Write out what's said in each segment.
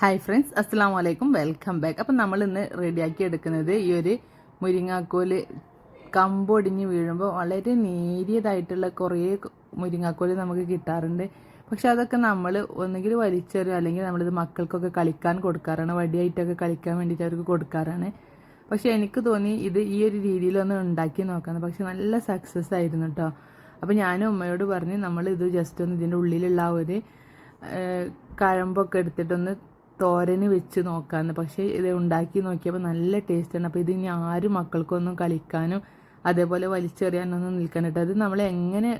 Hi friends അസ്സാം വലൈക്കും welcome back അപ്പം നമ്മൾ ഇന്ന് റെഡിയാക്കി എടുക്കുന്നത് ഈ ഒരു മുരിങ്ങാക്കോൽ കമ്പൊടിഞ്ഞ് വീഴുമ്പോൾ വളരെ നേരിയതായിട്ടുള്ള കുറേ മുരിങ്ങാക്കോൽ നമുക്ക് കിട്ടാറുണ്ട്. പക്ഷെ അതൊക്കെ നമ്മൾ ഒന്നുകിൽ വലിച്ചെറിയും അല്ലെങ്കിൽ നമ്മളിത് മക്കൾക്കൊക്കെ കളിക്കാൻ കൊടുക്കാറാണ് വടിയായിട്ടൊക്കെ കളിക്കാൻ വേണ്ടിയിട്ട് അവർക്ക് കൊടുക്കാറാണ്. പക്ഷെ എനിക്ക് തോന്നി ഇത് ഈ ഒരു രീതിയിലൊന്ന് ഉണ്ടാക്കി നോക്കാം പക്ഷെ നല്ല സക്സസ് ആയിരുന്നു കേട്ടോ അപ്പം ഞാനും ഉമ്മയോട് പറഞ്ഞ് നമ്മൾ ഇത് ജസ്റ്റ് ഒന്ന് ഇതിന്റെ ഉള്ളിലുള്ള ഒരു കഴമ്പൊക്കെ എടുത്തിട്ടൊന്ന് തോരന് വെച്ച് നോക്കാമെന്ന് പക്ഷേ ഇത് ഉണ്ടാക്കി നോക്കിയപ്പോൾ നല്ല ടേസ്റ്റാണ് അപ്പോൾ ഇത് ഇനി ആരും മക്കൾക്കൊന്നും കളിക്കാനും അതേപോലെ വലിച്ചെറിയാനൊന്നും നിൽക്കണിട്ട് അത് നമ്മൾ എങ്ങനെ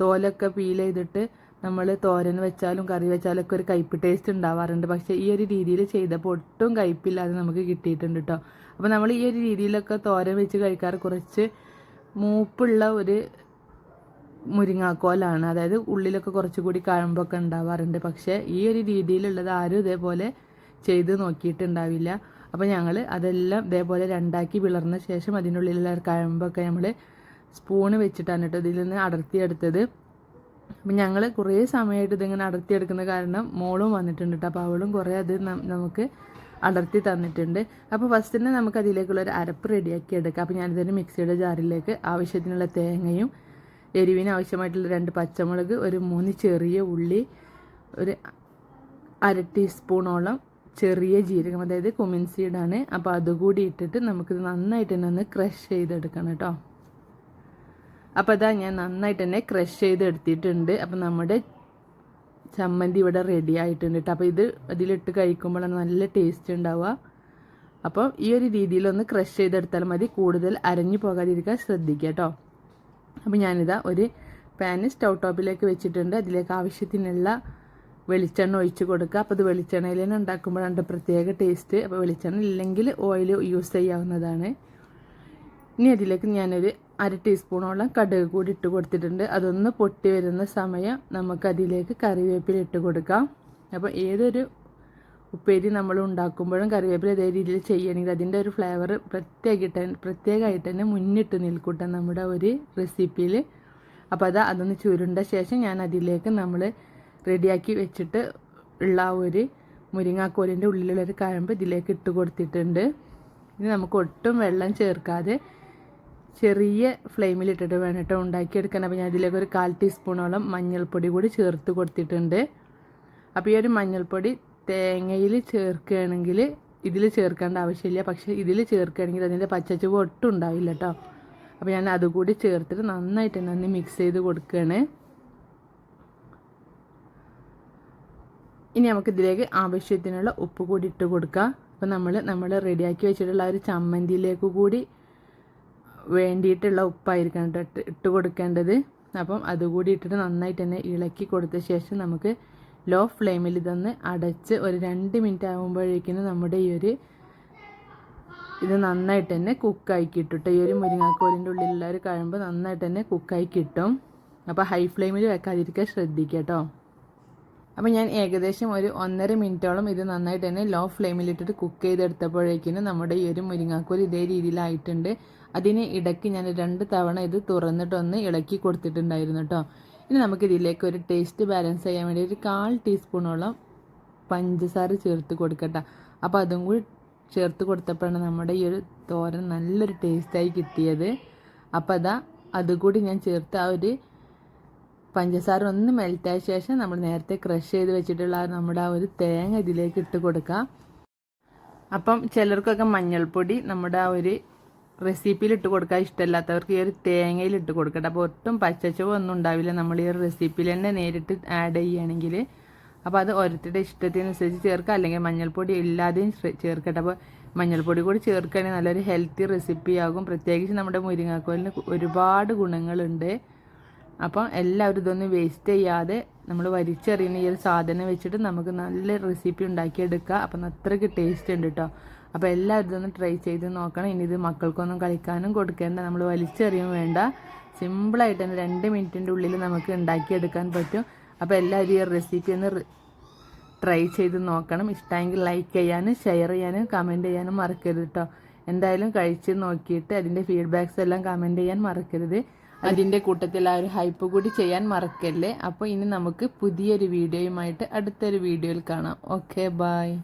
തോലൊക്കെ പീൽ ചെയ്തിട്ട് നമ്മൾ തോരൻ വെച്ചാലും കറി വെച്ചാലും ഒക്കെ ഒരു കയ്പ് ടേസ്റ്റ് ഉണ്ടാവാറുണ്ട്. പക്ഷേ ഈ ഒരു രീതിയിൽ ചെയ്തപ്പോൾ ഒട്ടും കയ്പില്ലാതെ നമുക്ക് കിട്ടിയിട്ടുണ്ട് കേട്ടോ അപ്പോൾ നമ്മൾ ഈ ഒരു രീതിയിലൊക്കെ തോരൻ വെച്ച് കഴിക്കാറ് കുറച്ച് മൂപ്പുള്ള ഒരു മുരിങ്ങാക്കോലാണ്. അതായത് ഉള്ളിലൊക്കെ കുറച്ചുകൂടി കഴമ്പൊക്കെ ഉണ്ടാവാറുണ്ട്. പക്ഷേ ഈ ഒരു രീതിയിലുള്ളത് ആരും ഇതേപോലെ ചെയ്ത് നോക്കിയിട്ടുണ്ടാവില്ല. അപ്പോൾ ഞങ്ങൾ അതെല്ലാം ഇതേപോലെ രണ്ടാക്കി വിളർന്ന ശേഷം അതിനുള്ളിലുള്ള കഴമ്പൊക്കെ നമ്മൾ സ്പൂണ് വെച്ചിട്ടാണ് കേട്ടോ ഇതിൽ നിന്ന് അടർത്തിയെടുത്തത്. അപ്പം ഞങ്ങൾ കുറേ സമയമായിട്ട് ഇതിങ്ങനെ അടർത്തിയെടുക്കുന്ന കാരണം മോളും വന്നിട്ടുണ്ട് കേട്ടോ. അപ്പോൾ അവളും കുറേ അത് നമുക്ക് അടർത്തി തന്നിട്ടുണ്ട്. അപ്പോൾ ഫസ്റ്റ് തന്നെ നമുക്ക് അതിലേക്കുള്ള ഒരു അരപ്പ് റെഡിയാക്കി എടുക്കാം. അപ്പോൾ ഞാനിതൊരു മിക്സിയുടെ ജാറിലേക്ക് ആവശ്യത്തിനുള്ള തേങ്ങയും എരിവിന് ആവശ്യമായിട്ടുള്ള രണ്ട് പച്ചമുളക് ഒരു മൂന്ന് ചെറിയ ഉള്ളി ഒരു അര ടീസ്പൂണോളം ചെറിയ ജീരകം അതായത് കുമിൻ സീഡാണ് അപ്പോൾ അതുകൂടി ഇട്ടിട്ട് നമുക്കിത് നന്നായിട്ട് തന്നെ ഒന്ന് ക്രഷ് ചെയ്തെടുക്കണം കേട്ടോ. അപ്പോൾ അതാ ഞാൻ നന്നായിട്ട് തന്നെ ക്രഷ് ചെയ്തെടുത്തിട്ടുണ്ട്. അപ്പോൾ നമ്മുടെ ചമ്മന്തി ഇവിടെ റെഡി ആയിട്ടുണ്ട് കേട്ടോ. അപ്പോൾ ഇത് അതിലിട്ട് കഴിക്കുമ്പോഴാണ് നല്ല ടേസ്റ്റ് ഉണ്ടാവുക. അപ്പോൾ ഈ ഒരു രീതിയിലൊന്ന് ക്രഷ് ചെയ്തെടുത്താൽ മതി. കൂടുതൽ അരഞ്ഞു പോകാതിരിക്കാൻ ശ്രദ്ധിക്കുക കേട്ടോ. അപ്പോൾ ഞാനിതാ ഒരു പാന് സ്റ്റൗ ടോപ്പിലേക്ക് വെച്ചിട്ടുണ്ട്. അതിലേക്ക് ആവശ്യത്തിനുള്ള വെളിച്ചെണ്ണ ഒഴിച്ച് കൊടുക്കുക. അപ്പോൾ അത് വെളിച്ചെണ്ണയിൽ തന്നെ ഉണ്ടാക്കുമ്പോഴാണ് പ്രത്യേക ടേസ്റ്റ് അപ്പോൾ വെളിച്ചെണ്ണ ഇല്ലെങ്കിൽ ഓയിൽ യൂസ് ചെയ്യാവുന്നതാണ്. ഇനി അതിലേക്ക് ഞാനൊരു അര ടീസ്പൂണോളം കടുക് കൂടി ഇട്ട് കൊടുത്തിട്ടുണ്ട്. അതൊന്ന് പൊട്ടി വരുന്ന സമയം നമുക്കതിലേക്ക് കറിവേപ്പില ഇട്ട് കൊടുക്കാം. അപ്പോൾ ഏതൊരു ഉപ്പേരി നമ്മൾ ഉണ്ടാക്കുമ്പോഴും കറിവേപ്പില ഇതേ രീതിയിൽ ചെയ്യണമെങ്കിൽ അതിന്റെ ഒരു ഫ്ലേവർ പ്രത്യേകിട്ട് പ്രത്യേകമായിട്ട് തന്നെ മുന്നിട്ട് നിൽക്കൂട്ടെ നമ്മുടെ ഒരു റെസിപ്പിയിൽ അപ്പോൾ അത് അതൊന്ന് ചുരുണ്ട ശേഷം ഞാൻ അതിലേക്ക് നമ്മൾ റെഡിയാക്കി വെച്ചിട്ട് ഉള്ള ഒരു മുരിങ്ങാക്കോലിന്റെ ഉള്ളിലുള്ളൊരു കഴമ്പ് ഇതിലേക്ക് ഇട്ട് കൊടുത്തിട്ടുണ്ട്. ഇനി നമുക്ക് ഒട്ടും വെള്ളം ചേർക്കാതെ ചെറിയ ഫ്ലെയിമിലിട്ടിട്ട് വേണം കേട്ടോ ഉണ്ടാക്കിയെടുക്കാൻ. അപ്പോൾ ഞാൻ ഇതിലേക്ക് ഒരു കാൽ ടീസ്പൂണോളം മഞ്ഞൾപ്പൊടി കൂടി ചേർത്ത് കൊടുത്തിട്ടുണ്ട്. അപ്പോൾ ഈ ഒരു മഞ്ഞൾപ്പൊടി തേങ്ങയിൽ ചേർക്കുകയാണെങ്കിൽ ഇതിൽ ചേർക്കേണ്ട ആവശ്യമില്ല. പക്ഷേ ഇതിൽ ചേർക്കുകയാണെങ്കിൽ അതിന്റെ പച്ചച്ചുവ ഒട്ടും ഉണ്ടാവില്ല കേട്ടോ. അപ്പോൾ ഞാൻ അതുകൂടി ചേർത്തിട്ട് നന്നായിട്ട് ഒന്ന് മിക്സ് ചെയ്ത് കൊടുക്കുകയാണ്. ഇനി നമുക്ക് ഇതിലേക്ക് ആവശ്യത്തിനുള്ള ഉപ്പ് കൂടി ഇട്ട് കൊടുക്കാം. അപ്പോൾ നമ്മൾ നമ്മൾ റെഡിയാക്കി വെച്ചിട്ടുള്ള ഒരു ചമ്മന്തിയിലേക്ക് കൂടി വേണ്ടിയിട്ടുള്ള ഉപ്പായിരിക്കണം ഇട്ട് കൊടുക്കേണ്ടത്. അപ്പം അതുകൂടി ഇട്ടിട്ട് നന്നായിട്ട് തന്നെ ഇളക്കി കൊടുത്ത ശേഷം നമുക്ക് ലോ ഫ്ലെയിമിൽ ഇതൊന്ന് അടച്ച് ഒരു രണ്ട് മിനിറ്റ് ആകുമ്പോഴേക്കും നമ്മുടെ ഈ ഒരു ഇത് നന്നായിട്ട് തന്നെ കുക്കായി കിട്ടും കേട്ടോ ഈ ഒരു മുരിങ്ങാക്കോലിന്റെ ഉള്ളിലുള്ള ഒരു കഴമ്പ് നന്നായിട്ട് തന്നെ കുക്കായി കിട്ടും. അപ്പോൾ ഹൈ ഫ്ലെയിമിൽ വെക്കാതിരിക്കാൻ ശ്രദ്ധിക്കുക കേട്ടോ അപ്പോൾ ഞാൻ ഏകദേശം ഒരു ഒന്നര മിനിറ്റോളം ഇത് നന്നായിട്ട് തന്നെ ലോ ഫ്ലെയിമിലിട്ടിട്ട് കുക്ക് ചെയ്തെടുത്തപ്പോഴേക്കിനും നമ്മുടെ ഈ ഒരു മുരിങ്ങാക്കോൽ ഇതേ രീതിയിലായിട്ടുണ്ട്. അതിന് ഇടയ്ക്ക് ഞാൻ രണ്ട് തവണ ഇത് തുറന്നിട്ടൊന്ന് ഇളക്കി കൊടുത്തിട്ടുണ്ടായിരുന്നു കേട്ടോ ഇനി നമുക്ക് ഇതിലേക്ക് ഒരു ടേസ്റ്റ് ബാലൻസ് ചെയ്യാൻ വേണ്ടി ഒരു കാൽ ടീസ്പൂണോളം പഞ്ചസാര ചേർത്ത് കൊടുക്കട്ടെ. അപ്പോൾ അതും കൂടി ചേർത്ത് കൊടുത്തപ്പോഴാണ് നമ്മുടെ ഈ ഒരു തോരൻ നല്ലൊരു ടേസ്റ്റായി കിട്ടിയത്. അപ്പോൾ അതാ അതുകൂടി ഞാൻ ചേർത്ത് ആ ഒരു പഞ്ചസാര ഒന്ന് മെൽറ്റായ ശേഷം നമ്മൾ നേരത്തെ ക്രഷ് ചെയ്ത് വെച്ചിട്ടുള്ള നമ്മുടെ ആ ഒരു തേങ്ങ ഇതിലേക്ക് ഇട്ട് കൊടുക്കാം. അപ്പം ചിലർക്കൊക്കെ മഞ്ഞൾപ്പൊടി നമ്മുടെ ആ ഒരു റെസിപ്പിയിൽ ഇട്ട് കൊടുക്കാൻ ഇഷ്ടമല്ലാത്തവർക്ക് ഈ ഒരു തേങ്ങയിൽ ഇട്ട് കൊടുക്കട്ടെ അപ്പോൾ ഒട്ടും പച്ചച്ചവ് ഒന്നും ഉണ്ടാവില്ല. നമ്മൾ ഈ ഒരു റെസിപ്പിയിൽ തന്നെ നേരിട്ട് ആഡ് ചെയ്യുകയാണെങ്കിൽ അപ്പോൾ അത് ഓരോരുത്തരുടെ ഇഷ്ടത്തിനനുസരിച്ച് ചേർക്കുക അല്ലെങ്കിൽ മഞ്ഞൾപ്പൊടി ഇല്ലാതെയും ചേർക്കട്ടെ. അപ്പോൾ മഞ്ഞൾപ്പൊടി കൂടി ചേർക്കുകയാണെങ്കിൽ നല്ലൊരു ഹെൽത്തി റെസിപ്പിയാകും പ്രത്യേകിച്ച് നമ്മുടെ മുരിങ്ങാക്കോലിന് ഒരുപാട് ഗുണങ്ങളുണ്ട്. അപ്പം എല്ലാവരും ഇതൊന്നും വേസ്റ്റ് ചെയ്യാതെ നമ്മൾ വരിച്ചെറിയുന്ന ഈ ഒരു സാധനം വെച്ചിട്ട് നമുക്ക് നല്ല റെസിപ്പി ഉണ്ടാക്കിയെടുക്കുക അപ്പം അത്രയ്ക്ക് ടേസ്റ്റ് ഉണ്ട് കേട്ടോ അപ്പോൾ എല്ലാവരും ഇതൊന്ന് ട്രൈ ചെയ്ത് നോക്കണം. ഇനി ഇത് മക്കൾക്കൊന്നും കളിക്കാനും കൊടുക്കേണ്ട നമ്മൾ വലിച്ചെറിയും വേണ്ട. സിമ്പിളായിട്ട് തന്നെ രണ്ട് മിനിറ്റിന്റെ ഉള്ളിൽ നമുക്ക് ഉണ്ടാക്കിയെടുക്കാൻ പറ്റും. അപ്പോൾ എല്ലാവരും ഈ റെസിപ്പി ഒന്ന് ട്രൈ ചെയ്ത് നോക്കണം. ഇഷ്ടമെങ്കിൽ ലൈക്ക് ചെയ്യാനും ഷെയർ ചെയ്യാനും കമന്റ് ചെയ്യാനും മറക്കരുത് കേട്ടോ എന്തായാലും കഴിച്ച് നോക്കിയിട്ട് അതിന്റെ ഫീഡ്ബാക്സ് എല്ലാം കമന്റ് ചെയ്യാൻ മറക്കരുത്. അതിന്റെ കൂട്ടത്തിൽ ആ ഒരു ഹൈപ്പ് കൂടി ചെയ്യാൻ മറക്കല്ലേ? അപ്പോൾ ഇനി നമുക്ക് പുതിയൊരു വീഡിയോയുമായിട്ട് അടുത്തൊരു വീഡിയോയിൽ കാണാം. Okay bye